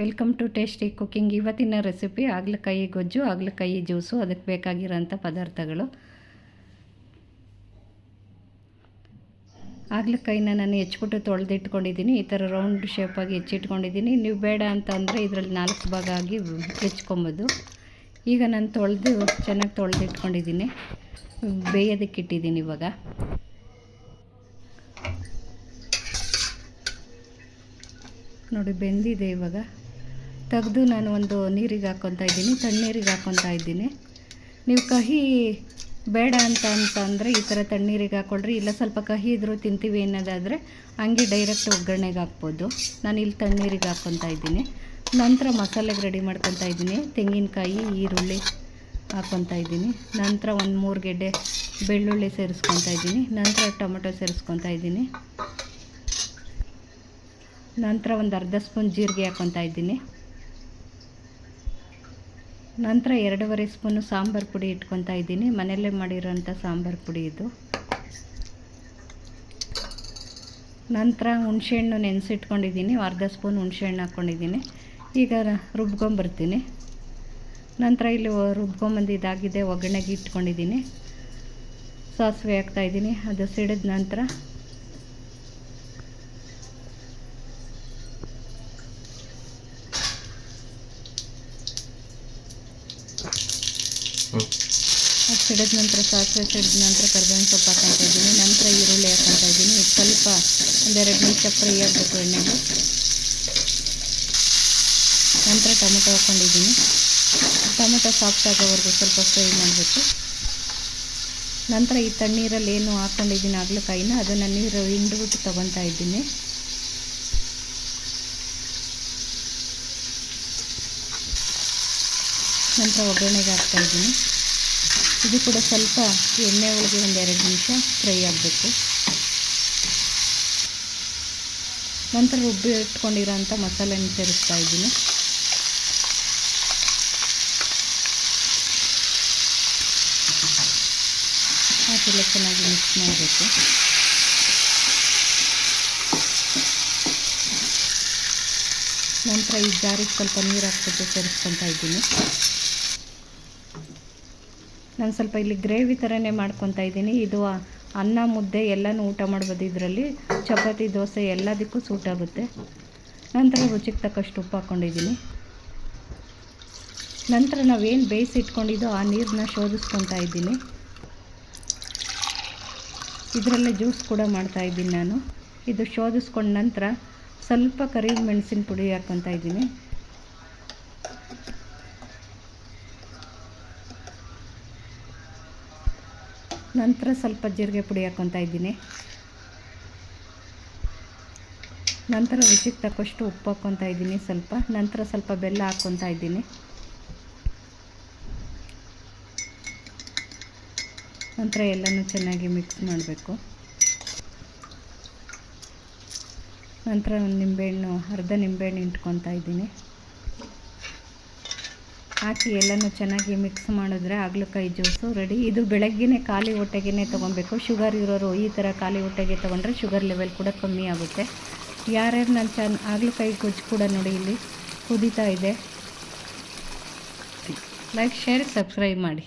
Welcome to tasty cooking ಇವತ್ತಿನ recipe ಹಾಗಲಕಾಯಿ ಗೊಜ್ಜು ಹಾಗಲಕಾಯಿ ಜ್ಯೂಸು ಅದಕ್ಕೆ ಬೇಕಾಗಿರೋಂಥ ಪದಾರ್ಥಗಳು. ಹಾಗಲಕಾಯಿನ ನಾನು ಹೆಚ್ಚಿಬಿಟ್ಟು ತೊಳೆದಿಟ್ಕೊಂಡಿದ್ದೀನಿ. ಈ ಥರ ರೌಂಡ್ ಶೇಪಾಗಿ ಹೆಚ್ಚಿಟ್ಕೊಂಡಿದ್ದೀನಿ. ನೀವು ಬೇಡ ಅಂತ ಅಂದರೆ ಇದರಲ್ಲಿ ನಾಲ್ಕು ಭಾಗ ಆಗಿ ಹೆಚ್ಕೊಬೋದು. ಈಗ ನಾನು ತೊಳೆದು ಚೆನ್ನಾಗಿ ತೊಳೆದಿಟ್ಕೊಂಡಿದ್ದೀನಿ. ಬೇಯೋದಕ್ಕೆ ಇಟ್ಟಿದ್ದೀನಿ ಇವಾಗ. ನೋಡಿ, ಬೆಂದಿದೆ ಇವಾಗ. ತೆಗೆದು ನಾನು ಒಂದು ನೀರಿಗೆ ಹಾಕ್ಕೊತಾ ಇದ್ದೀನಿ, ತಣ್ಣೀರಿಗೆ ಹಾಕ್ಕೊತಾ ಇದ್ದೀನಿ. ನೀವು ಕಹಿ ಬೇಡ ಅಂತ ಅಂತಂದರೆ ಈ ಥರ ತಣ್ಣೀರಿಗೆ ಹಾಕ್ಕೊಳ್ರಿ ಇಲ್ಲ ಸ್ವಲ್ಪ ಕಹಿ ಇದ್ದರೂ ತಿಂತೀವಿ ಅನ್ನೋದಾದರೆ ಹಂಗೆ ಡೈರೆಕ್ಟ್ ಒಗ್ಗರಣೆಗೆ ಹಾಕ್ಬೋದು. ನಾನು ಇಲ್ಲಿ ತಣ್ಣೀರಿಗೆ ಹಾಕ್ಕೊತಾ ಇದ್ದೀನಿ. ನಂತರ ಮಸಾಲೆಗೆ ರೆಡಿ ಮಾಡ್ಕೊತಾ ಇದ್ದೀನಿ. ತೆಂಗಿನಕಾಯಿ, ಈರುಳ್ಳಿ ಹಾಕ್ಕೊತಾ ಇದ್ದೀನಿ. ನಂತರ ಒಂದು ಮೂರು ಗೆಡ್ಡೆ ಬೆಳ್ಳುಳ್ಳಿ ಸೇರಿಸ್ಕೊತಾ ಇದ್ದೀನಿ. ನಂತರ ಟೊಮೆಟೊ ಸೇರಿಸ್ಕೊತಾ ಇದ್ದೀನಿ. ನಂತರ ಒಂದು ಅರ್ಧ ಸ್ಪೂನ್ ಜೀರಿಗೆ ಹಾಕ್ಕೊತಾ ಇದ್ದೀನಿ. ನಂತರ ಎರಡೂವರೆ ಸ್ಪೂನು ಸಾಂಬಾರು ಪುಡಿ ಇಟ್ಕೊತಾ ಇದ್ದೀನಿ. ಮನೆಯಲ್ಲೇ ಮಾಡಿರೋಂಥ ಸಾಂಬಾರು ಪುಡಿ ಇದು. ನಂತರ ಹುಣಸೆಹಣ್ಣು ನೆನೆಸಿಟ್ಕೊಂಡಿದ್ದೀನಿ. ಅರ್ಧ ಸ್ಪೂನ್ ಹುಣಸೆಹಣ್ಣು ಹಾಕ್ಕೊಂಡಿದ್ದೀನಿ. ಈಗ ರುಬ್ಕೊಂಬರ್ತೀನಿ. ನಂತರ ಇಲ್ಲಿ ರುಬ್ಕೊಂಬಂದು ಇದಾಗಿದೆ ಒಗ್ಗರಣೆಗೆ ಇಟ್ಕೊಂಡಿದ್ದೀನಿ. ಸಾಸಿವೆ ಹಾಕ್ತಾಯಿದ್ದೀನಿ ಅದು ಸಿಡಿದ ನಂತರ ಅದು ಸಿಡಿದ ನಂತರ ಸಾಸಿವೆ ಸಿಡಿದ ನಂತರ ಕರ್ಬೇವಿನ ಸೊಪ್ಪು ಹಾಕ್ಕೊತಾ ಇದ್ದೀನಿ. ನಂತರ ಈರುಳ್ಳಿ ಹಾಕೊಳ್ತಾ ಇದ್ದೀನಿ. ಸ್ವಲ್ಪ ಒಂದೆರಡು ನಿಮಿಷ ಫ್ರೈ ಆಗಬೇಕು ಎಣ್ಣೆಗೆ. ನಂತರ ಟೊಮೆಟೊ ಹಾಕ್ಕೊಂಡಿದ್ದೀನಿ. ಟೊಮೆಟೊ ಸಾಫ್ಟ್ ಆಗೋವರೆಗೂ ಸ್ವಲ್ಪ ಫ್ರೈ ಮಾಡಬೇಕು ನಂತರ ಈ ತಣ್ಣೀರಲ್ಲಿ ಏನು ಹಾಕ್ಕೊಂಡಿದ್ದೀನಿ ಹಾಗಲಕಾಯಿನ ಅದನ್ನು ನೀರು ಹಿಂಡ್ಬಿಟ್ಟು ತೊಗೊತಾ ಇದ್ದೀನಿ. ನಂತರ ಒಗ್ಗರಣೆಗೆ ಹಾಕ್ತಾಯಿದ್ದೀನಿ ಇದು ಕೂಡ ಸ್ವಲ್ಪ ಎಣ್ಣೆ ಒಳಗೆ ಒಂದು ಎರಡು ನಿಮಿಷ ಫ್ರೈ ಆಗಬೇಕು. ನಂತರ ರುಬ್ಬಿ ಇಟ್ಕೊಂಡಿರೋಂಥ ಮಸಾಲೆಯನ್ನು ಸೇರಿಸ್ತಾ ಇದ್ದೀನಿ. ಹಾಕಿಲ್ಲ ಚೆನ್ನಾಗಿ ಮಿಕ್ಸ್ ಮಾಡಬೇಕು. ನಂತರ ಈ ಜಾರಿಗೆ ಸ್ವಲ್ಪ ನೀರು ಹಾಕ್ಬಿಟ್ಟು ಸೇರಿಸ್ಕೊತಾ ಇದ್ದೀನಿ. ನಾನು ಸ್ವಲ್ಪ ಇಲ್ಲಿ ಗ್ರೇವಿ ಥರನೇ ಮಾಡ್ಕೊತಾ ಇದ್ದೀನಿ. ಇದು ಅನ್ನ, ಮುದ್ದೆ ಎಲ್ಲನೂ ಊಟ ಮಾಡ್ಬೋದು ಇದರಲ್ಲಿ. ಚಪಾತಿ, ದೋಸೆ ಎಲ್ಲದಕ್ಕೂ ಸೂಟ್ ಆಗುತ್ತೆ. ನಂತರ ರುಚಿಗೆ ತಕ್ಕಷ್ಟು ಉಪ್ಪು ಹಾಕ್ಕೊಂಡಿದ್ದೀನಿ ನಂತರ ನಾವೇನು ಬೇಯಿಸಿ ಇಟ್ಕೊಂಡಿದ್ದೋ ಆ ನೀರನ್ನ ಶೋಧಿಸ್ಕೊತಾ ಇದ್ದೀನಿ. ಇದರಲ್ಲೇ ಜ್ಯೂಸ್ ಕೂಡ ಮಾಡ್ತಾಯಿದ್ದೀನಿ ನಾನು. ಇದು ಶೋಧಿಸ್ಕೊಂಡ ನಂತರ ಸ್ವಲ್ಪ ಕರಿ ಮೆಣಸಿನ ಪುಡಿ ಹಾಕ್ಕೊತಾ ಇದ್ದೀನಿ. ನಂತರ ಸ್ವಲ್ಪ ಜೀರಿಗೆ ಪುಡಿ ಹಾಕ್ಕೊತಾ ಇದ್ದೀನಿ. ನಂತರ ರುಚಿಗೆ ತಕ್ಕಷ್ಟು ಉಪ್ಪು ಹಾಕ್ಕೊತಾ ಇದ್ದೀನಿ ಸ್ವಲ್ಪ. ನಂತರ ಸ್ವಲ್ಪ ಬೆಲ್ಲ ಹಾಕ್ಕೊತಾ ಇದ್ದೀನಿ. ನಂತರ ಎಲ್ಲನೂ ಚೆನ್ನಾಗಿ ಮಿಕ್ಸ್ ಮಾಡಬೇಕು. ನಂತರ ಒಂದು ನಿಂಬೆಹಣ್ಣು, ಅರ್ಧ ನಿಂಬೆಹಣ್ಣು ಇಟ್ಕೊತಾ ಇದ್ದೀನಿ. ಹಾಕಿ ಎಲ್ಲನೂ ಚೆನ್ನಾಗಿ ಮಿಕ್ಸ್ ಮಾಡಿದ್ರೆ ಹಾಗಲಕಾಯಿ ಜ್ಯೂಸು ರೆಡಿ ಇದು ಬೆಳಗ್ಗೆನೇ ಖಾಲಿ ಹೊಟ್ಟೆಗೆ ತೊಗೊಬೇಕು ಶುಗರ್ ಇರೋರು ಈ ಥರ ಖಾಲಿ ಹೊಟ್ಟೆಗೆ ತೊಗೊಂಡ್ರೆ ಶುಗರ್ ಲೆವೆಲ್ ಕೂಡ ಕಮ್ಮಿ ಆಗುತ್ತೆ. ಯಾರ್ಯಾರು ನಾನು ಚೆನ್ನ ಹಾಗಲಕಾಯಿ ಗೊಜ್ಜು ಕೂಡ ನೋಡಿ ಇಲ್ಲಿ ಕುದೀತಾ ಇದೆ. ಲೈಕ್ ಶೇರ್ ಸಬ್ಸ್ಕ್ರೈಬ್ ಮಾಡಿ.